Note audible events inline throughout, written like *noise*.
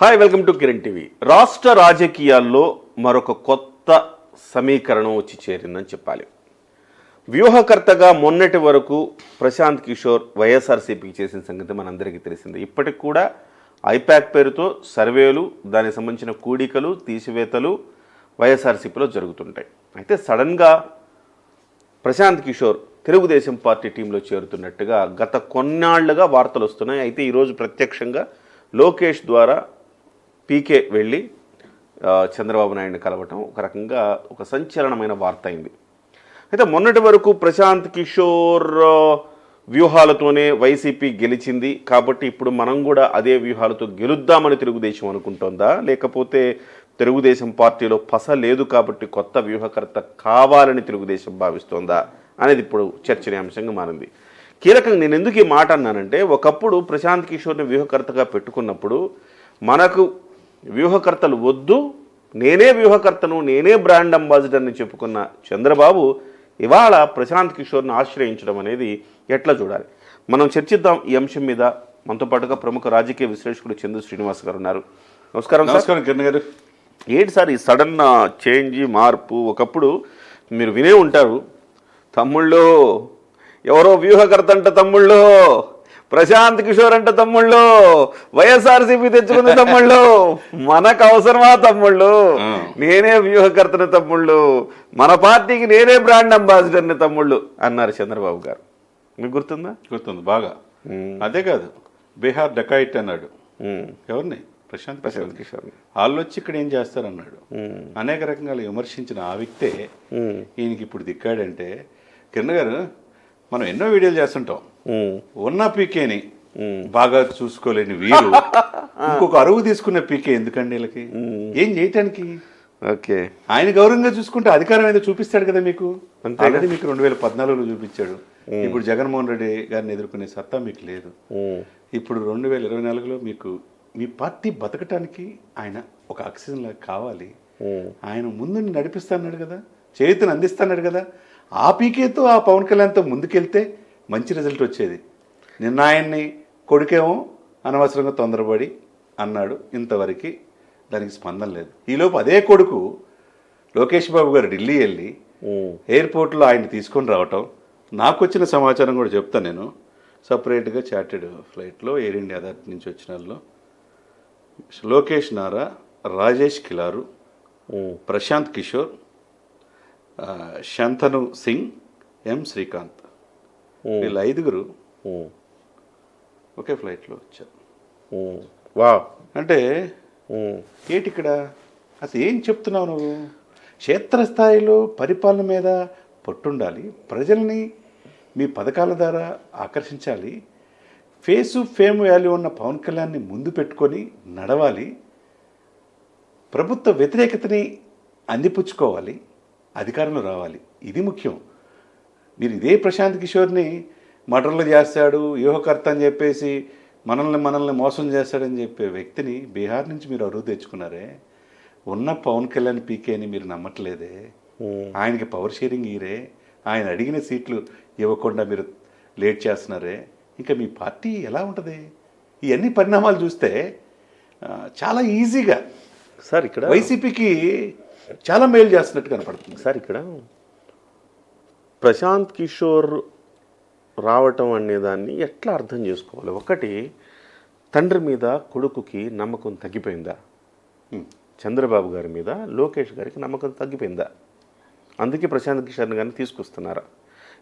Hi welcome to Kiran TV రాష్ట్ర రాజకీయాల్లో మరొక కొత్త సమీకరణం వచ్చి చేరిందని చెప్పాలి. వ్యూహకర్తగా మొన్నటి వరకు ప్రశాంత్ కిషోర్ వైఎస్ఆర్సీపీకి చేసిన సంగతి మనందరికీ తెలిసిందే. ఇప్పటికి కూడా ఐపాక్ పేరుతో సర్వేలు దానికి సంబంధించిన కూడికలు తీసివేతలు వైఎస్ఆర్సీపీలో జరుగుతుంటాయి. అయితే సడన్గా ప్రశాంత్ కిషోర్ తెలుగుదేశం పార్టీ టీంలో చేరుతున్నట్టుగా గత కొన్నాళ్ళుగా వార్తలు వస్తున్నాయి. అయితే ఈరోజు ప్రత్యక్షంగా లోకేష్ ద్వారా పీకే వెళ్ళి చంద్రబాబు నాయుడిని కలవటం ఒక రకంగా ఒక సంచలనమైన వార్త అయింది. అయితే మొన్నటి వరకు ప్రశాంత్ కిషోర్ వ్యూహాలతోనే వైసీపీ గెలిచింది. కాబట్టి ఇప్పుడు మనం కూడా అదే వ్యూహాలతో గెలుద్దామని తెలుగుదేశం అనుకుంటోందా? లేకపోతే తెలుగుదేశం పార్టీలో పస లేదు కాబట్టి కొత్త వ్యూహకర్త కావాలని తెలుగుదేశం భావిస్తోందా? అనేది ఇప్పుడు చర్చనీయాంశంగా మారింది. కీలకంగా నేను ఎందుకు ఈ మాట అన్నానంటే ఒకప్పుడు ప్రశాంత్ కిషోర్ని వ్యూహకర్తగా పెట్టుకున్నప్పుడు మనకు వ్యూహకర్తలు వద్దు నేనే వ్యూహకర్తను నేనే బ్రాండ్ అంబాసిడర్ని చెప్పుకున్న చంద్రబాబు ఇవాళ ప్రశాంత్ కిషోర్ని ఆశ్రయించడం అనేది ఎట్లా చూడాలి? మనం చర్చిద్దాం ఈ అంశం మీద. మనతో పాటుగా ప్రముఖ రాజకీయ విశ్లేషకుడు చందు శ్రీనివాస్ గారు ఉన్నారు. నమస్కారం నమస్కారం కిరణ్ గారు. ఏంటి సార్ ఈ సడన్ చేంజ్ మార్పు? ఒకప్పుడు మీరు వినే ఉంటారు తమ్ముళ్ళు ఎవరో వ్యూహకర్త అంట తమ్ముళ్ళు ప్రశాంత్ కిషోర్ అంట తమ్ముళ్ళు వైఎస్ఆర్సీపీ తెచ్చుకుంది తమ్ముళ్ళు మనకు అవసరమా తమ్ముళ్ళు. నేనే వ్యూహకర్తని తమ్ముళ్ళు మన పార్టీకి నేనే బ్రాండ్ అంబాసిడర్ని తమ్ముళ్ళు అన్నారు చంద్రబాబు గారు. మీకు గుర్తుందా? గుర్తుంది బాగా. అదే కాదు బీహార్ డకాయిట్ అన్నాడు. ఎవరిని? ప్రశాంత్ ప్రశాంత్ కిషోర్ వాళ్ళు వచ్చి ఇక్కడ ఏం చేస్తారన్నాడు? అనేక రకంగా విమర్శించిన ఆ వ్యక్తే ఈయనకి ఇప్పుడు దిక్కాడంటే కిరణ్ గారు మనం ఎన్నో వీడియోలు చేస్తుంటాం. ఉన్న పీకేని. బాగా చూసుకోలేని వీరు *laughs* ఇంకొక అరువు తీసుకున్న పీకే ఎందుకండి వీళ్ళకి? ఏం చేయటానికి? ఓకే. ఆయన గౌరవంగా చూసుకుంటే అధికారం ఏదో చూపిస్తాడు కదా మీకు? అంతేగా. ఆల్రెడీ మీకు రెండు వేల పద్నాలుగులో చూపించాడు. ఇప్పుడు జగన్మోహన్ రెడ్డి గారిని ఎదుర్కొనే సత్తా మీకు లేదు. ఇప్పుడు రెండు వేల ఇరవై నాలుగులో మీకు మీ పార్టీ బతకటానికి ఆయన ఒక ఆక్సిజన్ లాగా కావాలి. ఆయన ముందు నడిపిస్తాన్నాడు కదా చేతిని అందిస్తాన్నాడు కదా. ఆ పీకేతో ఆ పవన్ కళ్యాణ్తో ముందుకెళ్తే మంచి రిజల్ట్ వచ్చేది. నిన్న ఆయన్ని కొడుకేమో అనవసరంగా తొందరపడి అన్నాడు. ఇంతవరకు దానికి స్పందన లేదు. ఈలోపు అదే కొడుకు లోకేష్ బాబు గారు ఢిల్లీ వెళ్ళి. ఎయిర్పోర్ట్లో ఆయన తీసుకొని రావటం. నాకు వచ్చిన సమాచారం కూడా చెప్తాను నేను. సపరేట్గా చార్టెడ్ ఫ్లైట్లో ఎయిర్ ఇండియా దాటి నుంచి వచ్చిన వాళ్ళు. లోకేష్ నారా రాజేష్ కిలారు. ప్రశాంత్ కిషోర్ శంతను సింగ్ ఎం శ్రీకాంత్. వీళ్ళ ఐదుగురు. ఒకే ఫ్లైట్లో వచ్చారు. వావ్. అంటే. ఏంటి ఇక్కడ అసలు ఏం చెప్తున్నావు నువ్వు? క్షేత్రస్థాయిలో పరిపాలన మీద పట్టుండాలి ప్రజల్ని మీ పథకాల ద్వారా ఆకర్షించాలి ఫేసు ఫేమ్ వాల్యూ ఉన్న పవన్ కళ్యాణ్ని ముందు పెట్టుకొని నడవాలి ప్రభుత్వ వ్యతిరేకతని అందిపుచ్చుకోవాలి అధికారంలో రావాలి. ఇది ముఖ్యం. మీరు ఇదే ప్రశాంత్ కిషోర్ని మర్డర్లు చేస్తాడు యువకర్త అని చెప్పేసి మనల్ని మనల్ని మోసం చేస్తాడని చెప్పే వ్యక్తిని బీహార్ నుంచి మీరు అరువు తెచ్చుకున్నారే? ఉన్న పవన్ కళ్యాణ్ పీకేని మీరు నమ్మట్లేదే. ఆయనకి పవర్ షేరింగ్ ఇయరే ఆయన అడిగిన సీట్లు ఇవ్వకుండా మీరు లేట్ చేస్తున్నారే? ఇంకా మీ పార్టీ ఎలా ఉంటుంది? ఇవన్నీ పరిణామాలు చూస్తే చాలా ఈజీగా సార్ ఇక్కడ వైసీపీకి చాలా మేలు చేస్తున్నట్టు కనపడుతుంది. సార్ ఇక్కడ ప్రశాంత్ కిషోర్ రావటం అనే దాన్ని ఎట్లా అర్థం చేసుకోవాలి? ఒకటి తండ్రి మీద కొడుకుకి నమ్మకం తగ్గిపోయిందా? చంద్రబాబు గారి మీద లోకేష్ గారికి నమ్మకం తగ్గిపోయిందా? అందుకే ప్రశాంత్ కిషోర్ని గారిని తీసుకొస్తున్నారా?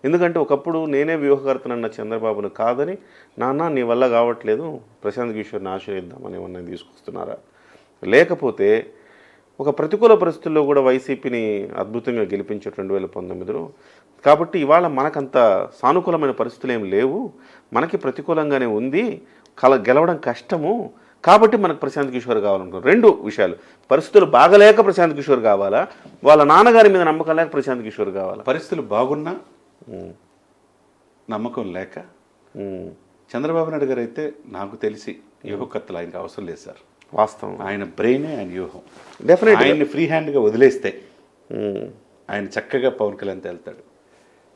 ఎందుకంటే ఒకప్పుడు నేనే వ్యూహకర్తనన్న చంద్రబాబును కాదని నాన్న నీ వల్ల కావట్లేదు ప్రశాంత్ కిషోర్ని ఆశ్రయిద్దామని ఏమన్నా తీసుకొస్తున్నారా? లేకపోతే ఒక ప్రతికూల పరిస్థితుల్లో కూడా వైసీపీని అద్భుతంగా గెలిపించారు రెండు వేల పంతొమ్మిదిలో. కాబట్టి ఇవాళ మనకంత సానుకూలమైన పరిస్థితులు ఏం లేవు. మనకి ప్రతికూలంగానే ఉంది. కల గెలవడం కష్టము. కాబట్టి మనకు ప్రశాంత్ కిషోర్ కావాలనుకున్నాం రెండు విషయాలు. పరిస్థితులు బాగలేక ప్రశాంత్ కిషోర్ కావాలా? వాళ్ళ నాన్నగారి మీద నమ్మకం లేక ప్రశాంత్ కిషోర్ కావాలా? పరిస్థితులు బాగున్నా నమ్మకం లేక చంద్రబాబు నాయుడు గారు అయితే నాకు తెలిసి యువకర్తలు ఆయనకు అవసరం లేదు సార్. వాస్తవం. ఆయన బ్రెయినే ఆయన వ్యూహం. డెఫినెట్ ఆయన్ని ఫ్రీ హ్యాండ్గా వదిలేస్తే ఆయన చక్కగా పవన్ కళ్యాణ్తో వెళ్తాడు.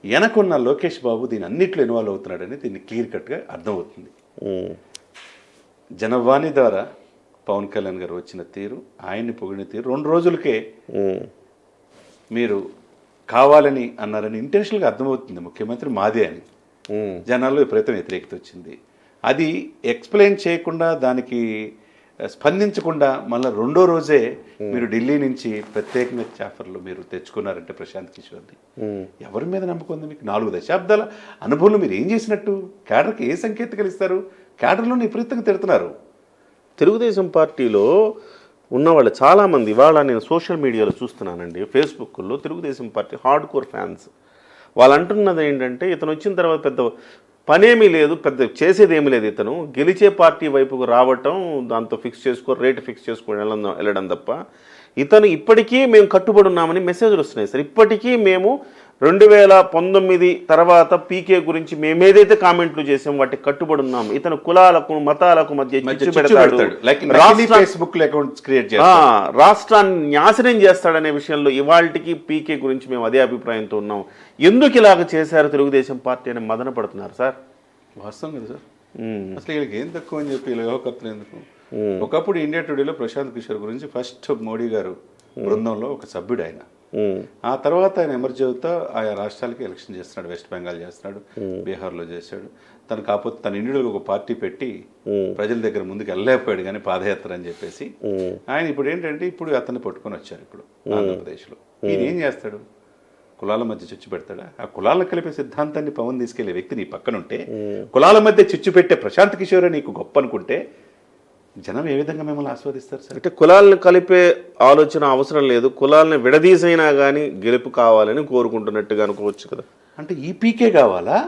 వెనకున్న లోకేష్ బాబు దీని అన్నిట్లో ఇన్వాల్వ్ అవుతున్నాడని దీన్ని క్లియర్ కట్గా అర్థమవుతుంది. జనవాణి ద్వారా పవన్ కళ్యాణ్ గారు వచ్చిన తీరు ఆయన్ని పొగిడిన తీరు రెండు రోజులకే మీరు కావాలని అన్నారని ఇంటెన్షనల్గా అర్థమవుతుంది ముఖ్యమంత్రి మాదే అని. జనాల్లో విపరీతం వ్యతిరేకత వచ్చింది. అది ఎక్స్ప్లెయిన్ చేయకుండా దానికి స్పందించకుండా మళ్ళీ రెండో రోజే మీరు ఢిల్లీ నుంచి ప్రత్యేకంగా చాఫర్లు మీరు తెచ్చుకున్నారంటే ప్రశాంత్ కిషోర్ని ఉమ్. ఎవరి మీద నమ్మకం ఉంది మీకు? నాలుగు దశాబ్దాల అనుభవంలో మీరు ఏం చేసినట్టు? క్యాడర్కి ఏ సంకేతాలు ఇస్తారు క్యాడర్లో విపరీతంగా తిడుతున్నారు. తెలుగుదేశం పార్టీలో ఉన్నవాళ్ళు చాలామంది ఇవాళ నేను సోషల్ మీడియాలో చూస్తున్నానండి ఫేస్బుక్లో Telugu Desam party hard core fans. వాళ్ళు అంటున్నది ఏంటంటే ఇతను వచ్చిన తర్వాత పెద్ద పనేమీ లేదు పెద్ద చేసేది ఏమీ లేదు ఇతను. గెలిచే పార్టీ వైపుకు రావటం దాంతో ఫిక్స్ చేసుకో రేటు ఫిక్స్ చేసుకొని వెళ్ళడం వెళ్ళడం తప్ప. ఇతను ఇప్పటికీ మేము కట్టుబడి ఉన్నామని మెసేజ్లు వస్తున్నాయి సార్. ఇప్పటికీ మేము రెండు వేల పంతొమ్మిది తర్వాత పీకే గురించి మేమేదైతే కామెంట్లు చేసాం వాటికి కట్టుబడి ఉన్నాం. ఇతను కులాలకు మతాలకు మధ్య ఫేస్బుక్ అకౌంట్స్ క్రియేట్ రాష్ట్రాన్ని నాశనం చేస్తాడనే విషయంలో ఇవాళకి పీకే గురించి మేము అదే అభిప్రాయంతో ఉన్నాం. ఎందుకు ఇలాగ చేశారు తెలుగుదేశం పార్టీ అని మదన పడుతున్నారు సార్? వాస్తవం కదా సార్. అసలు వీళ్ళకి ఏం తక్కువ అని చెప్పి ఇలా యువకర్తలు ఎందుకు? ఒకప్పుడు ఇండియా టుడేలో ప్రశాంత్ కిషోర్ గురించి ఫస్ట్ మోడీ గారు బృందంలో ఒక సభ్యుడు ఆయన. ఆ తర్వాత ఆయన ఎమర్జీ అవుతా ఆయా రాష్ట్రాలకి ఎలక్షన్ చేస్తున్నాడు వెస్ట్ బెంగాల్ చేస్తున్నాడు బీహార్లో చేశాడు. తను కాకపోతే తన ఇండివిజువల్ ఒక పార్టీ పెట్టి ప్రజల దగ్గర ముందుకు వెళ్ళలేకపోయాడు కానీ పాదయాత్ర అని చెప్పేసి ఆయన ఇప్పుడు ఏంటంటే ఇప్పుడు అతన్ని పట్టుకొని వచ్చారు ఇప్పుడు ఆంధ్రప్రదేశ్లో. ఈయన ఏం చేస్తాడు? కులాల మధ్య చిచ్చు పెడతాడా? ఆ కులాలకు కలిపే సిద్ధాంతాన్ని పవన్ తీసుకెళ్ళే వ్యక్తి నీ పక్కన ఉంటే కులాల మధ్య చిచ్చు పెట్టే ప్రశాంత్ కిషోర్ నీకు గొప్ప అనుకుంటే జనం ఏ విధంగా మిమ్మల్ని ఆస్వాదిస్తారు సార్? అంటే కులాలను కలిపే ఆలోచన అవసరం లేదు. కులాలను విడదీసైనా కానీ గెలుపు కావాలని కోరుకుంటున్నట్టుగా అనుకోవచ్చు కదా. అంటే ఈ పీకే కావాలా?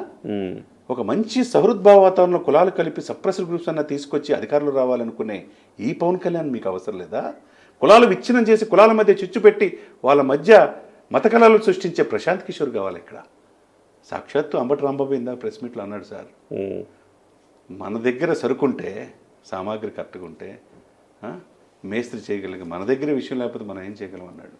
ఒక మంచి సహృద్భావ వాతావరణంలో కులాలు కలిపి సప్రెసర్ గ్రూప్స్ అన్న తీసుకొచ్చి అధికారులు రావాలనుకునే ఈ పవన్ కళ్యాణ్ మీకు అవసరం లేదా? కులాలు విచ్ఛిన్నం చేసి కులాల మధ్య చిచ్చు పెట్టి వాళ్ళ మధ్య మత కళలు సృష్టించే ప్రశాంత్ కిషోర్ కావాలి ఇక్కడ. సాక్షాత్తు అంబటి రాంబాబు ఇందాక ప్రెస్ మీట్లో అన్నాడు సార్. మన దగ్గర సరుకుంటే సామాగ్రి కరెక్ట్గా ఉంటే మేస్త్రి చేయగలిగే మన దగ్గర విషయం లేకపోతే మనం ఏం చేయగలం అన్నాడు.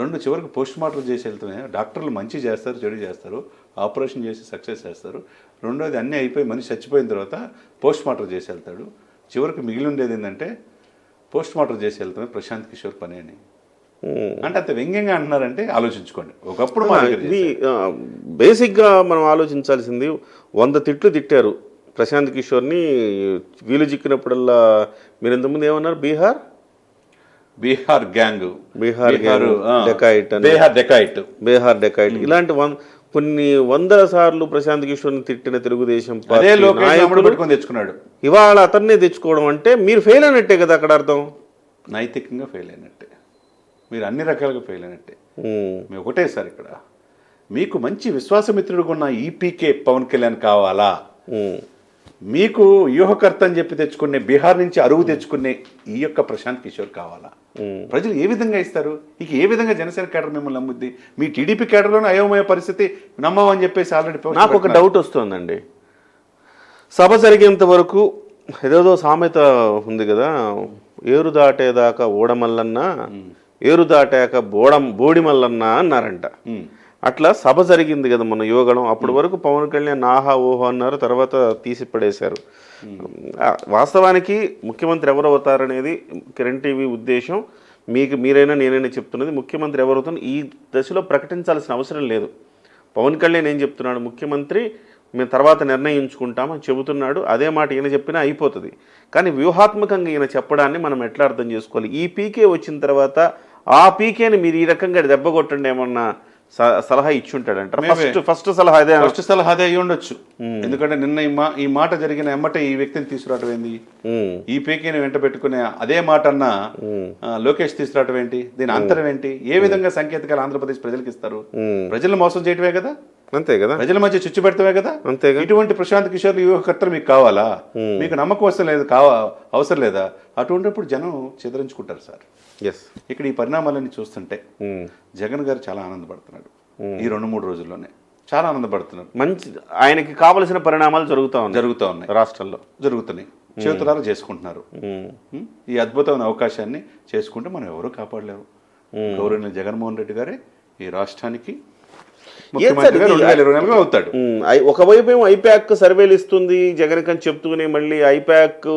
రెండు చివరికి పోస్ట్ మార్టం చేసి వెళ్తామే డాక్టర్లు మంచి చేస్తారు చెడు చేస్తారు ఆపరేషన్ చేసి సక్సెస్ చేస్తారు. రెండోది అన్నీ అయిపోయి మనిషి చచ్చిపోయిన తర్వాత పోస్ట్ మార్టం చేసి వెళ్తాడు. చివరికి మిగిలి ఉండేది ఏంటంటే పోస్ట్ మార్టం చేసి వెళ్తామే ప్రశాంత్ కిషోర్ పని అని. అంటే అంత వ్యంగ్యంగా అంటున్నారంటే ఆలోచించుకోండి. ఒకప్పుడు ఇది బేసిక్గా మనం ఆలోచించాల్సింది వంద తిట్లు తిట్టారు. ప్రశాంత్ కిషోర్ని వీలు చిక్కినప్పుడల్లా మీరు ఇంతకుముందు ఏమన్నారు? Bihar? Bihar gang. Bihar dacoit. Bihar dacoit. Bihar dacoit. ఇలాంటి వన్ కొన్ని వందల సార్లు ప్రశాంత్ కిషోర్ని తిట్టిన తెలుగుదేశం తెచ్చుకున్నాడు. ఇవాళ అతన్నే తెచ్చుకోవడం అంటే మీరు ఫెయిల్ అయినట్టే కదా అక్కడ అర్థం? నైతికంగా ఫెయిల్ అయినట్టే. మీరు అన్ని రకాలుగా ఫెయిల్ అయినట్టే. మీ ఒకటే సార్ ఇక్కడ. మీకు మంచి విశ్వాసమిత్రుడుగా ఉన్న ఈపీకే పవన్ కళ్యాణ్ కావాలా? మీకు వ్యూహకర్త అని చెప్పి తెచ్చుకునే బీహార్ నుంచి అరువు తెచ్చుకునే ఈ యొక్క ప్రశాంత్ కిషోర్ కావాలా. ప్రజలు ఏ విధంగా ఇస్తారు? ఇక ఏ విధంగా జనసేన కేడర్ మిమ్మల్ని నమ్ముద్ది? మీ టీడీపీ కేడర్లోనే అయోమయ పరిస్థితి నమ్మమని చెప్పేసి ఆల్రెడీ నాకు ఒక డౌట్ వస్తుందండి. సభ జరిగేంత వరకు ఏదేదో సామెత ఉంది కదా ఏరు దాటేదాకా ఓడమల్లన్న ఏరు దాటాక బోడం బోడిమల్లన్న అన్నారంట. అట్లా సభ జరిగింది కదా మన యువగణం. అప్పటి వరకు పవన్ కళ్యాణ్ ఆహా ఓహో అన్నారు తర్వాత తీసి పడేశారు వాస్తవానికి ముఖ్యమంత్రి ఎవరు అవుతారనేది కిరణ్ టీవీ ఉద్దేశం. మీకు మీరైనా నేనైనా చెప్తున్నది ముఖ్యమంత్రి ఎవరు అవుతారు ఈ దశలో ప్రకటించాల్సిన అవసరం లేదు. పవన్ కళ్యాణ్ ఏం చెప్తున్నాడు? ముఖ్యమంత్రి మేము తర్వాత నిర్ణయించుకుంటామని చెబుతున్నాడు. అదే మాట ఈయన చెప్పినా అయిపోతుంది. కానీ వ్యూహాత్మకంగా ఈయన చెప్పడాన్ని మనం ఎట్లా అర్థం చేసుకోవాలి? ఈ పీకే వచ్చిన తర్వాత ఆ పీకేని మీరు ఈ రకంగా దెబ్బ కొట్టండి ఏమన్నా సలహా ఇచ్చుంటాడంటారు? మేమే. ఫస్ట్ ఫస్ట్ సలహా అదే ఫస్ట్ సలహా అదే అయి ఉండొచ్చు. ఎందుకంటే నిన్న ఈ మా ఈ మాట జరిగిన ఎమ్మటే ఈ వ్యక్తిని తీసుకురావడం ఏంది? ఈ పీకేని వెంట పెట్టుకునే అదే మాట అన్న లోకేష్ తీసుకురావడం ఏంటి? దీని అంతరం ఏంటి? ఏ విధంగా సంకేతాలు ఆంధ్రప్రదేశ్ ప్రజలకు ఇస్తారు ఉమ్. ప్రజలను మోసం చేయటమే కదా? అంతే కదా? ప్రజల మధ్య చిచ్చు పెడతామే కదా? అంతేగా ఇటువంటి ప్రశాంత్ కిషోర్ యువకర్తలు మీకు కావాలా? మీకు నమ్మకం అవసరం లేదు కావా అవసరం లేదా? అటువంటిప్పుడు జనం చెదరించుకుంటారు సార్. ఎస్ ఇక్కడ ఈ పరిణామాలన్నీ చూస్తుంటే జగన్ గారు చాలా ఆనందపడుతున్నాడు. ఈ రెండు మూడు రోజుల్లోనే చాలా ఆనందపడుతున్నారు. మంచి ఆయనకి కావలసిన పరిణామాలు జరుగుతూ ఉన్నాయి. జరుగుతూ ఉన్నాయి. రాష్ట్రంలో. జరుగుతున్నాయి. చేతులారా చేసుకుంటున్నారు? ఈ అద్భుతమైన అవకాశాన్ని చేసుకుంటే మనం ఎవరూ కాపాడలేరు. గౌరవనీయ జగన్మోహన్ రెడ్డి గారే ఈ రాష్ట్రానికి అవుతాడు. ఒకవైపు ఏమో ఐప్యాక్ సర్వేలు ఇస్తుంది జగన్ అని చెప్తూనే మళ్ళీ ఐప్యాక్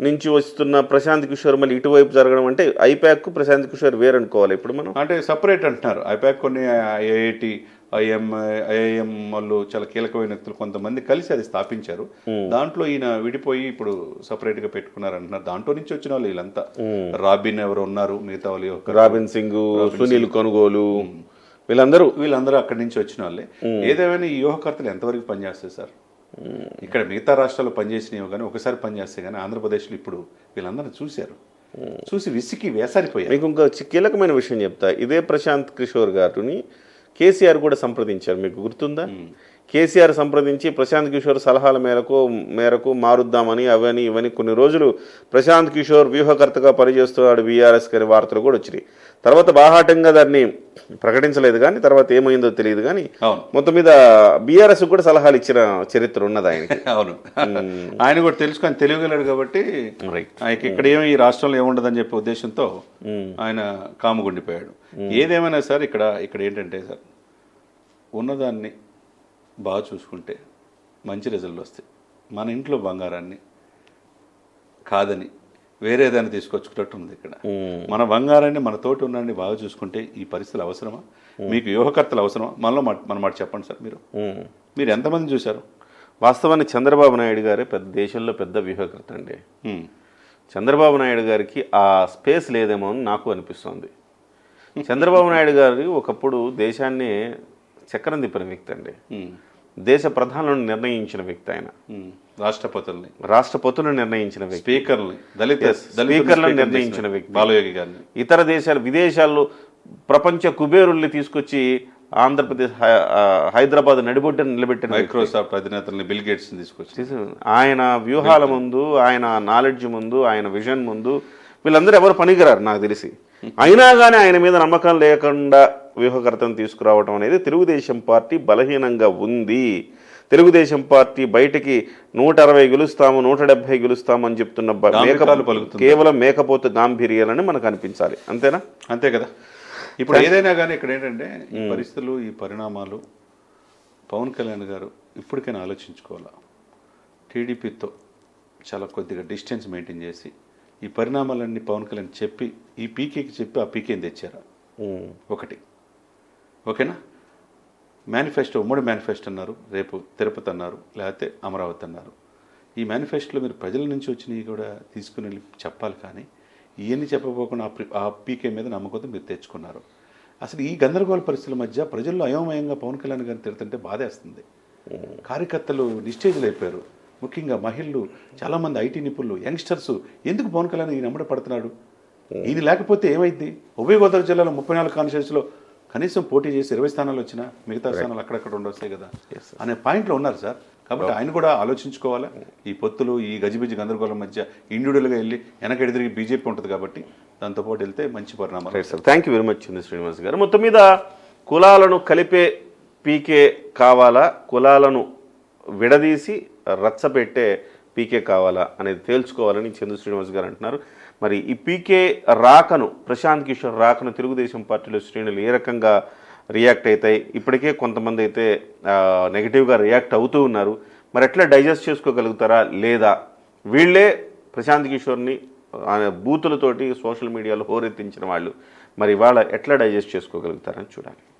నుంచి వస్తున్న ప్రశాంత్ కిషోర్ మళ్ళీ ఇటువైపు జరగడం అంటే ఐప్యాక్ ప్రశాంత్ కిషోర్ వేరనుకోవాలి ఇప్పుడు మనం. అంటే సపరేట్ అంటున్నారు. ఐపాక్ కొన్ని ఐఐటి ఐఎం ఐఐఎం వాళ్ళు చాలా కీలకమైన వ్యక్తులు కొంతమంది కలిసి అది స్థాపించారు. దాంట్లో ఈయన విడిపోయి ఇప్పుడు సపరేట్గా పెట్టుకున్నారు అంటున్నారు. దాంట్లో నుంచి వచ్చిన వాళ్ళు వీళ్ళంతా. రాబిన్ ఎవరు ఉన్నారు? మిగతా వాళ్ళు రాబిన్ సింగ్ సునీల్ కొనుగోలు. వీళ్ళందరూ వీళ్ళందరూ అక్కడి నుంచి వచ్చిన వాళ్ళే. ఏదేమైనా ఈ యువకర్తలు ఎంతవరకు పనిచేస్తారు సార్? ఇక్కడ మిగతా రాష్ట్రాల్లో పనిచేసినవి కానీ ఒకసారి పనిచేస్తే కానీ ఆంధ్రప్రదేశ్లో ఇప్పుడు వీళ్ళందరూ చూశారు. చూసి విసికి వేసారిపోయారు. మీకు ఇంకో కీలకమైన విషయం చెప్తా. ఇదే ప్రశాంత్ కిషోర్ గారిని కేసీఆర్ కూడా సంప్రదించారు. మీకు గుర్తుందా? కేసీఆర్ సంప్రదించి ప్రశాంత్ కిషోర్ సలహాల మేరకు మేరకు మారుద్దామని అవని ఇవని కొన్ని రోజులు ప్రశాంత్ కిషోర్ వ్యూహకర్తగా పనిచేస్తున్నాడు బీఆర్ఎస్ గారి వార్తలు కూడా వచ్చినాయి. తర్వాత బాహాటంగా దాన్ని ప్రకటించలేదు కానీ తర్వాత ఏమైందో తెలియదు కానీ అవును. మొత్తం మీద బీఆర్ఎస్ కూడా సలహాలు ఇచ్చిన చరిత్ర ఉన్నది ఆయనకి. *laughs* అవును. ఆయన కూడా తెలుసుకొని తెలియగలడు కాబట్టి ఆయనకి ఇక్కడ ఏమి ఈ రాష్ట్రంలో ఏముండదని చెప్పే ఉద్దేశంతో ఆయన కాముగుండిపోయాడు. ఏదేమైనా సార్ ఇక్కడ ఇక్కడ ఏంటంటే సార్ ఉన్నదాన్ని బాగా చూసుకుంటే మంచి రిజల్ట్ వస్తాయి. మన ఇంట్లో బంగారాన్ని కాదని వేరే దాన్ని తీసుకొచ్చుకున్నట్టు ఉంది ఇక్కడ మన బంగారాన్ని మన తోటి ఉన్నాన్ని బాగా చూసుకుంటే ఈ పరిస్థితులు అవసరమా? మీకు యువకర్తలు అవసరమా? మనలో మన మాట చెప్పండి సార్ మీరు. మీరు ఎంతమంది చూశారు? వాస్తవానికి చంద్రబాబు నాయుడు గారే పెద్ద దేశంలో పెద్ద వ్యూహకర్త అండి. చంద్రబాబు నాయుడు గారికి ఆ స్పేస్ లేదేమో అని నాకు అనిపిస్తుంది. చంద్రబాబు నాయుడు గారు ఒకప్పుడు దేశాన్ని చక్రం తిప్పిన వ్యక్తి అండి. దేశ ప్రధానులను నిర్ణయించిన వ్యక్తి ఆయన. ఉమ్. రాష్ట్రపతుల్ని. రాష్ట్రపతులను నిర్ణయించిన వ్యక్తి. స్పీకర్ని దళిత స్పీకర్లను స్పీకర్ నిర్ణయించిన వ్యక్తి. బాలయోగి గారిని. ఇతర దేశాలు విదేశాల్లో ప్రపంచ కుబేరుల్ని తీసుకొచ్చి ఆంధ్రప్రదేశ్ హైదరాబాద్ నడిబొడ్డున నిలబెట్టిన. మైక్రోసాఫ్ట్ అధినేతల్ని బిల్ గేట్స్ తీసుకొచ్చి. ఆయన వ్యూహాల ముందు ఆయన నాలెడ్జ్ ముందు ఆయన విజన్ ముందు వీళ్ళందరూ ఎవరు పనికిరారు నాకు తెలిసి. అయినా కానీ ఆయన మీద నమ్మకం లేకుండా వ్యూహకర్తను తీసుకురావడం అనేది తెలుగుదేశం పార్టీ బలహీనంగా ఉంది. తెలుగుదేశం పార్టీ బయటికి నూట అరవై గెలుస్తాము నూట డెబ్బై గెలుస్తాము అని చెప్తున్న. కేవలం మేకపోతే గాంభీర్యాలని మనకు అనిపించాలి. అంతేనా? అంతే కదా. ఇప్పుడు ఏదైనా కానీ ఇక్కడ ఏంటంటే ఈ పరిస్థితులు ఈ పరిణామాలు పవన్ కళ్యాణ్ గారు ఇప్పటికైనా ఆలోచించుకోవాలా? టీడీపీతో చాలా కొద్దిగా డిస్టెన్స్ మెయింటైన్ చేసి ఈ పరిణామాలన్నీ పవన్ కళ్యాణ్ చెప్పి ఈ పీకేకి చెప్పి ఆ పీకేని తెచ్చారా. ఒకటి. ఓకేనా? మేనిఫెస్టో ఉమ్మడి మేనిఫెస్టో అన్నారు. రేపు తిరుపతి అన్నారు. లేకపోతే అమరావతి అన్నారు. ఈ మేనిఫెస్టోలో మీరు ప్రజల నుంచి వచ్చినవి కూడా తీసుకుని వెళ్ళి చెప్పాలి కానీ ఇవన్నీ ప్రి- ఆ పీకే మీద నమ్మకంతో మీరు తెచ్చుకున్నారు. అసలు ఈ గందరగోళ పరిస్థితుల మధ్య ప్రజల్లో అయోమయంగా పవన్ కళ్యాణ్ గారిని తిడుతుంటే బాధేస్తుంది. కార్యకర్తలు నిశ్చేజులు అయిపోయారు ముఖ్యంగా మహిళలు చాలామంది ఐటీ నిపుణులు యంగ్స్టర్స్ ఎందుకు పవన్ కళ్యాణ్ ఈయన అమ్మడ పడుతున్నాడు? ఈయన లేకపోతే ఏమైంది? ఉభయ గోదావరి జిల్లాలో ముప్పై నాలుగు కాన్స్టిట్యూన్సీలో కనీసం పోటీ చేసి ఇరవై స్థానాలు వచ్చినా మిగతా స్థానాలు అక్కడక్కడ ఉండొస్తాయి కదా? అనే పాయింట్లో ఉన్నారు సార్. కాబట్టి ఆయన కూడా ఆలోచించుకోవాలా? ఈ పొత్తులు ఈ గజిబిజి గందరగోళం మధ్య ఇండివిజువల్గా వెళ్ళి వెనకడి తిరిగి బీజేపీ ఉంటుంది కాబట్టి దాంతోపాటు వెళ్తే మంచి పరిణామాలు right sir thank you very much Srinivas garu. మొత్తం మీద కులాలను కలిపే పీకే కావాలా? కులాలను విడదీసి రచ్చబెట్టే పీకే కావాలా అనేది తేల్చుకోవాలని చంద్ర శ్రీనివాస్ గారు అంటున్నారు. మరి ఈ పీకే రాకను ప్రశాంత్ కిషోర్ రాకను తెలుగుదేశం పార్టీలో శ్రేణులు ఏ రకంగా రియాక్ట్ అవుతాయి? ఇప్పటికే కొంతమంది అయితే నెగిటివ్గా రియాక్ట్ అవుతూ ఉన్నారు. మరి ఎట్లా డైజెస్ట్ చేసుకోగలుగుతారా లేదా? వీళ్ళే ప్రశాంత్ కిషోర్ని ఆ, బూతులతోటి సోషల్ మీడియాలో హోరెత్తించిన వాళ్ళు. మరి వాళ్ళ ఎట్లా డైజెస్ట్ చేసుకోగలుగుతారని చూడాలి.